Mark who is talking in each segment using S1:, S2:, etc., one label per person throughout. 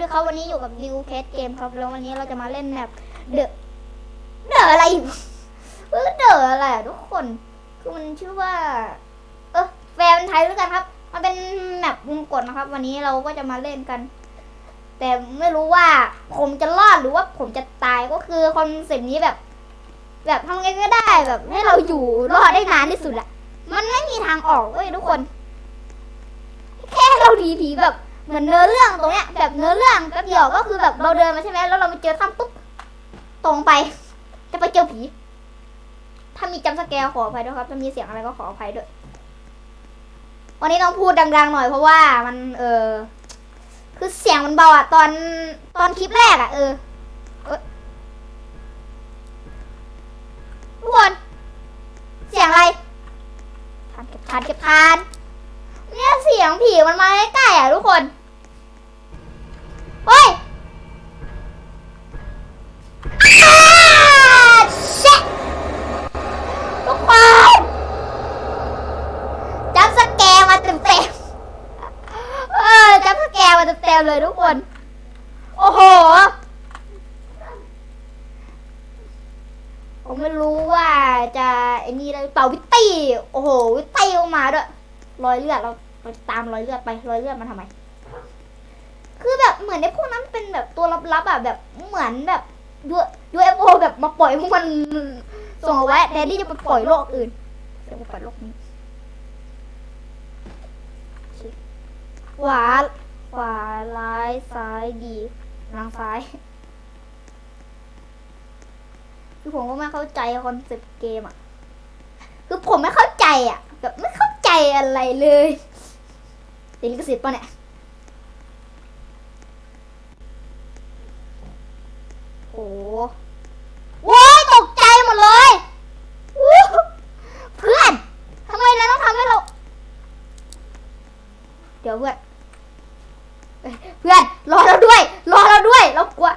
S1: ดีครับวันนี้อยู่กับดิวเพสเกมครับแล้ววันนี้เราจะมาเล่นแมปเดอะเดอะอะไรเออเดอะอะไรอะทุกคน คือมันชื่อว่า เออแฟนไทยด้วยกันครับ มันเป็นแมปวงกดนะครับ วันนี้เราก็จะมาเล่นกัน แต่ไม่รู้ว่าผมจะรอดหรือว่าผมจะตายก็คือคอนเซ็ปต์นี้แบบ แบบทำไงก็ได้แบบ ให้เราอยู่รอดได้นานที่สุดอะมันไม่มีทางออกเว้ยทุกคน แค่เราดีผีแบบ เหมือนเนื้อเรื่องตรงเนี้ยแบบเนื้อเรื่องแป๊บเดียวก็คือแบบเราเดินมาใช่ไหมแล้วเราไปเจอถ้ำปุ๊บตรงไป จะไปเจอผี ถ้ามีจำสแกร์ขออภัยด้วยครับถ้ามีเสียงอะไรก็ขออภัยด้วย วันนี้ต้องพูดดังๆหน่อยเพราะว่ามันเออคือเสียงมันเบาอะตอนตอนคลิปแรกอะเออทุกคนเสียงอะไรทานเก็บทานเก็บทานเนี่ยเสียงผีมันมาใกล้ๆอะทุกคน เฮ้ยอ้าเช็ดทุกคนจับสแกร์มาเต็มๆเออจับสแกร์มาเต็มๆเลยทุกคน โอ้โห ผมไม่รู้ว่าจะไอ้นี่อะไรเปล่าวิตตี้ โอ้โห วิตตี้ออกมาด้วย รอยเลือดเราเราตามรอยเลือดไป รอยเลือดมันทำไม คือแบบเหมือนไอ้พวกนั้นเป็นแบบตัวลับๆอะแบบเหมือนแบบยูยูเอฟโอแบบมาปล่อยพวกมันส่งเอาไว้แทนที่จะไปปล่อยโลกอื่นเดี๋ยวไปปล่อยโลกนี้ขวาขวาร้ายซ้ายดีทางซ้าย คือผมก็ไม่เข้าใจคอนเซ็ปต์เกมอะ คือผมไม่เข้าใจอะ แบบไม่เข้าใจอะไรเลยติดลิขสิทธิ์ปะเนี่ย โอ้โห ว้ายตกใจหมดเลยเพื่อนทำไมนายต้องทำให้เรา เดี๋ยวเพื่อนเอ้ยเพื่อน รอเราด้วย รอเราด้วย เรากลัว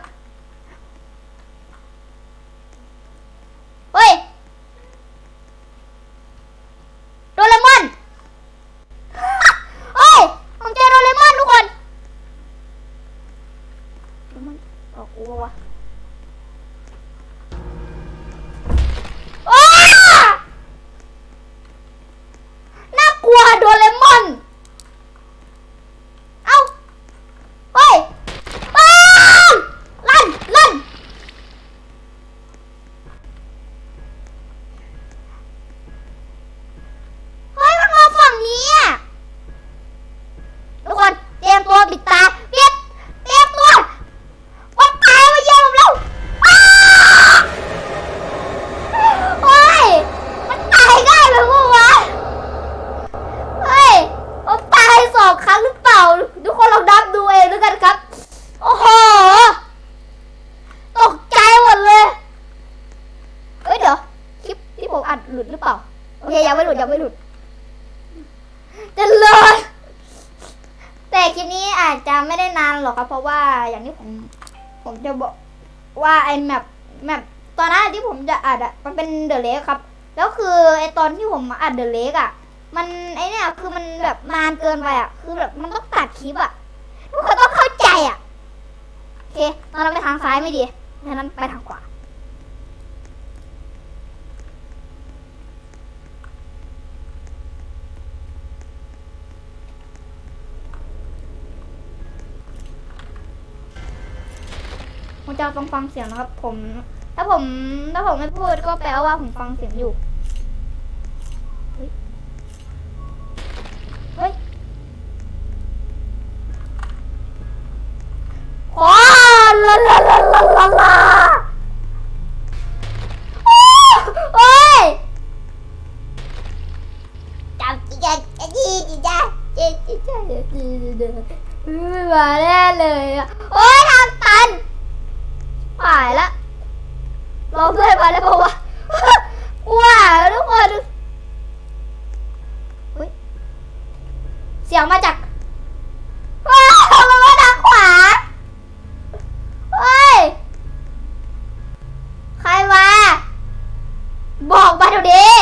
S1: เฮ้ย โดเรมอน เฮ้ย ผมเจอโดเรมอนทุกคนโดเรมอนออกกูวะอ้าน่ากลัวโดเรมอน เอ้า เฮ้ยอ้าวลั่นลั่น เฮ้ยมันมาฝั่งนี้อะทุกคนเตรียมตัวปิดตาเตรียมเตรียมตัววันตายมาเยี่ยมเราอ้าเฮ้ยมันตายง่ายเลยพวกวะเฮ้ยมันตายสองครั้งหรือเปล่า ทุกคนลองนับดูเองด้วยกันครับ โอ้โห ตกใจหมดเลย เฮ้ยเดี๋ยว คลิปที่ผมอัดหลุดหรือเปล่า โอเคยังไม่หลุดยังไม่หลุด จะเลยแต่ คลิปนี้อาจจะไม่ได้นานหรอกครับ เพราะว่าอย่างที่ผม ผมจะบอกว่าไอ้แมปแมปตอนนั้นที่ผมจะอัดอะมันเป็นเดอะเลกครับ แล้วคือไอ้ตอนที่ผมอัดเดอะเลกอะมันไอ้เนี่ยคือมันแบบนานเกินไปอะคือแบบมันต้องตัดคลิปอะทุกคนต้องเข้าใจอะโอเคตอนนั้นไปทางซ้ายไม่ดีฉะนั้นไปทางขวา จะฟังฟังเสียงนะครับ ผม ถ้าผม ถ้าผมไม่พูดก็แปลว่าผมฟังเสียงอยู่เฮ้ยเฮ้ยขอลาลาลาลาลาลาโอ้ยจับจีจ้าจีจีจ้าจีจีจ้าจีจีจ้าไม่มาแน่เลยอะโอ้ยทางตัน หายละรอเพื่อนมาแล้วบอกว่าว้าทุกคนเฮ้ยเสียงมาจากว้าวมันมาทางขวาเฮ้ย ใครมา บอกมาเดี๋ยวนี้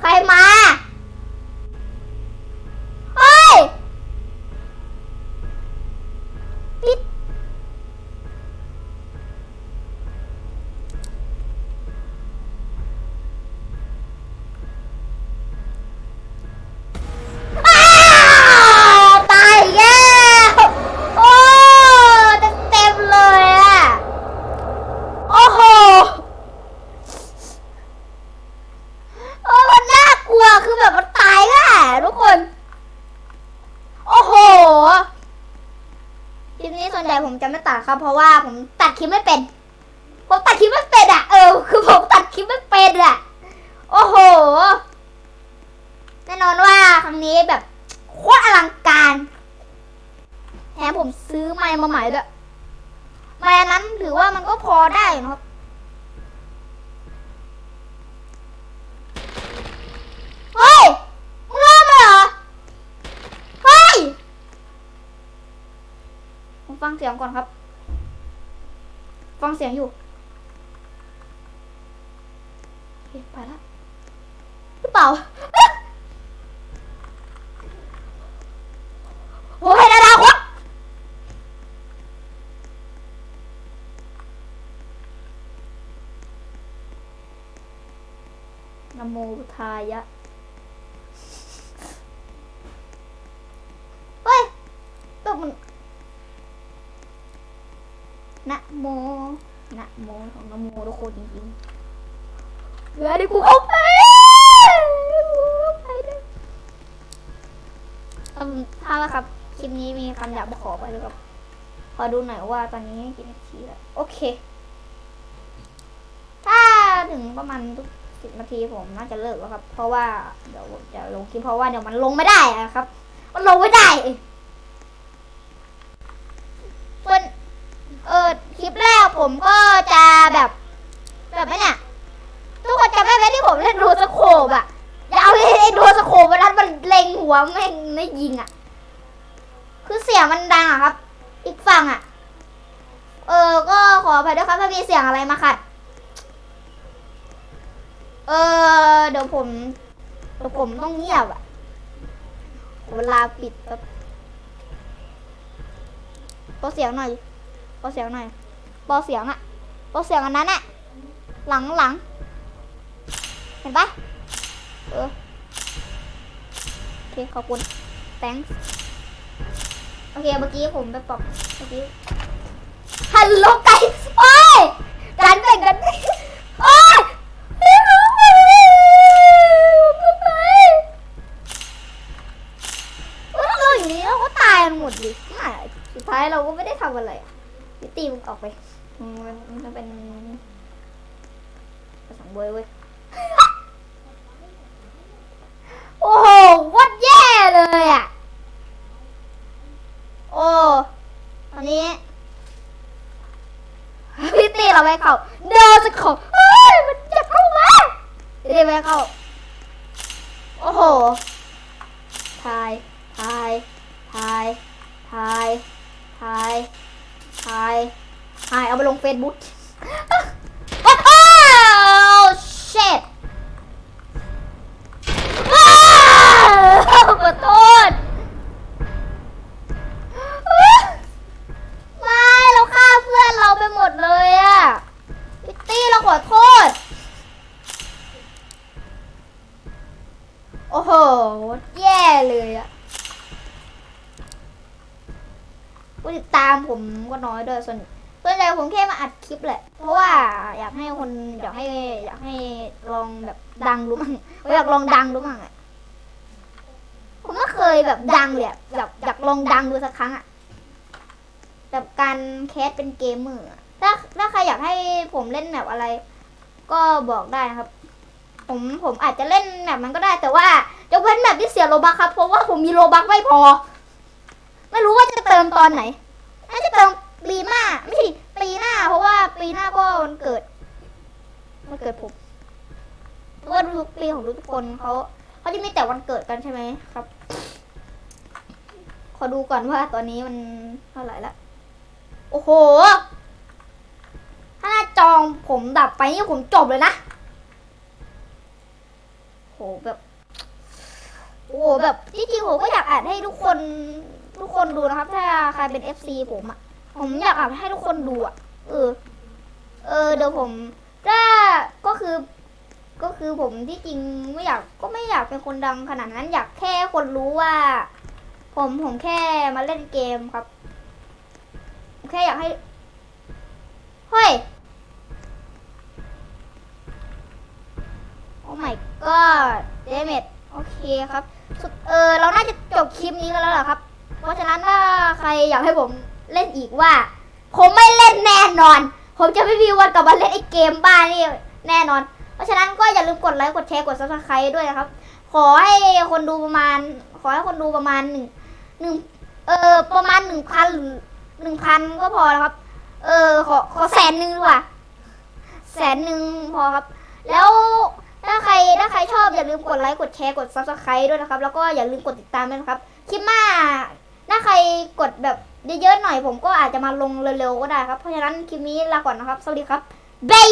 S1: ใครมา จะไม่ตัดครับ เพราะว่าผมตัดคลิปไม่เป็น ผมตัดคลิปไม่เป็นอะ เออ คือผมตัดคลิปไม่เป็นอะ โอ้โห แน่นอนว่าครั้งนี้แบบโคตรอลังการแถมผมซื้อไม้มาใหม่ด้วยไมค์อันนั้นถือว่ามันก็พอได้นะครับ เฮ้ย มึงเริ่มเลยเหรอ เฮ้ย ผม ฟังเสียงก่อนครับ ฟังเสียงอยู่ไปแล้วหรือเปล่าโอ้ยดาราควะนโมทายะ เฮ้ยตัวมันนะโมนะโมของนะ โมทุกคนจริงๆเดี๋ยวดิกูเข้าไปไปเลยอืมถ้าละครับ คลิปนี้มีคำหยาบขอไปเลยครับ ขอดูหน่อยว่าตอนนี้กี่นาทีแล้ว โอเค ถ้าถึงประมาณทุกสิบนาทีผมน่าจะเลิกแล้วครับ เพราะว่าเดี๋ยวจะลงคลิปเพราะว่าเดี๋ยวมันลงไม่ได้อะครับ มันลงไม่ได้ส่วนเออคลิปแรกผมก็จะแบบ แบบนี้เนี่ยทุกคนจำได้ไหมที่ผมเล่นโดสโคบอะอย่าเอาไอ้โดสโคบวันนั้นมันเล็งหัวแม่งไม่ยิงอะคือเสียงมันดังอะครับ อีกฝั่งอะเออ ก็ขออภัยด้วยครับถ้ามีเสียงอะไรมาขัด เออเดี๋ยวผมเดี๋ยวผมต้องเงียบอะเวลาปิดแบบเบาเสียงหน่อยเบาเสียงหน่อยเบาเสียงอะเบาเสียงอันนั้นอะ หลังหลัง เห็นปะเออ โอเค ขอบคุณ thanks โอเค เมื่อกี้ผมไปปรับเมื่อกี้ฮัลโหลไก่โอ้ยกันแบ่งกันโอ้ยไม่รู้ไปเออเราอย่างนี้เราก็ตายหมดดิสุดท้ายเราก็ไม่ได้ทำอะไรอะตีมันออกไป มันมันจะเป็น เว้ยเว้ยโอ้โหโคตรแย่เลยอะ โอ้ตอนนี้พี่ตีเราไปเขาเดินจะเขาเฮ้ยมันจะเข้ามาพี่ตีไปเข้า โอ้โหทายทายทายทายทายทายทายเอาไปลงเฟซบุ๊ก shit อ้าวขอโทษไม่เราฆ่าเพื่อนเราไปหมดเลยอะพิตตี้เราขอโทษ โอ้โห แย่เลยอะผู้ติดตามผมก็น้อยด้วยส่วน ส่วนใหญ่ผมแค่มาอัดคลิปแหละ เพราะว่าอยากให้คนอยากให้อยากให้ลองแบบดังดูมั่งอยากลองดังดูมั่งอะผมไม่เคยแบบดังเลยอะอยากอยากลองดังดูสักครั้งอะแบบการแคสเป็นเกมเมอร์อะถ้าถ้าใครอยากให้ผมเล่นแบบอะไร ก็บอกได้นะครับ ผมผมอาจจะเล่นแบบมันก็ได้ แต่ว่าจะเว้นแบบที่เสียโลบักครับ เพราะว่าผมมีโลบักไม่พอ ไม่รู้ว่าจะเติมตอนไหนน่าจะเติม ปีหน้าไม่ใช่ปีหน้า เพราะว่าปีหน้าก็วันเกิดวันเกิดผมเพราะว่าทุกปีของทุกคนเขาเขาจะมีแต่วันเกิดกันใช่ไหมครับ ขอดูก่อนว่าตอนนี้มันเท่าไหร่ละโอ้โห ถ้าหน้าจองผมดับไปนี่ผมจบเลยนะโหแบบ โอ้โหแบบจริงผมก็อยากอ่านให้ทุกคน ทุกคนดูนะครับ ถ้าใครเป็น FC ผมอะ ผมอยากอ่านให้ทุกคนดูอะ เออ เออเดี๋ยวผมถ้าก็คือ ก็คือผมที่จริงไม่อยากก็ไม่อยากเป็นคนดังขนาดนั้น อยากแค่คนรู้ว่า ผมผมแค่มาเล่นเกมครับ แค่อยากให้เฮ้ยโอ้ my god เดเมดโอเคครับ สุดเออ เราน่าจะจบคลิปนี้กันแล้วเหรอครับ เพราะฉะนั้นถ้าใครอยากให้ผม เล่นอีกว่า ผมไม่เล่นแน่นอน ผมจะไม่มีวันกลับมาเล่นไอ้เกมบ้านี่แน่นอน เพราะฉะนั้นก็อย่าลืมกดไลค์กดแชร์กด subscribe ด้วยนะครับ ขอให้คนดูประมาณ ขอให้คนดูประมาณหนึ่งหนึ่งเออประมาณหนึ่งพันหรือหนึ่งพันก็พอนะครับ เออขอขอแสนหนึ่งดีกว่าแสนหนึ่งพอครับ แล้วถ้าใครถ้าใครชอบอย่าลืมกดไลค์กดแชร์กด subscribe ด้วยนะครับ แล้วก็อย่าลืมกดติดตามด้วยนะครับ คลิปหน้าถ้าใครกดแบบ เยอะๆหน่อยผมก็อาจจะมาลงเร็วๆก็ได้ครับ เพราะฉะนั้นคลิปนี้ลาก่อนนะครับ สวัสดีครับบาย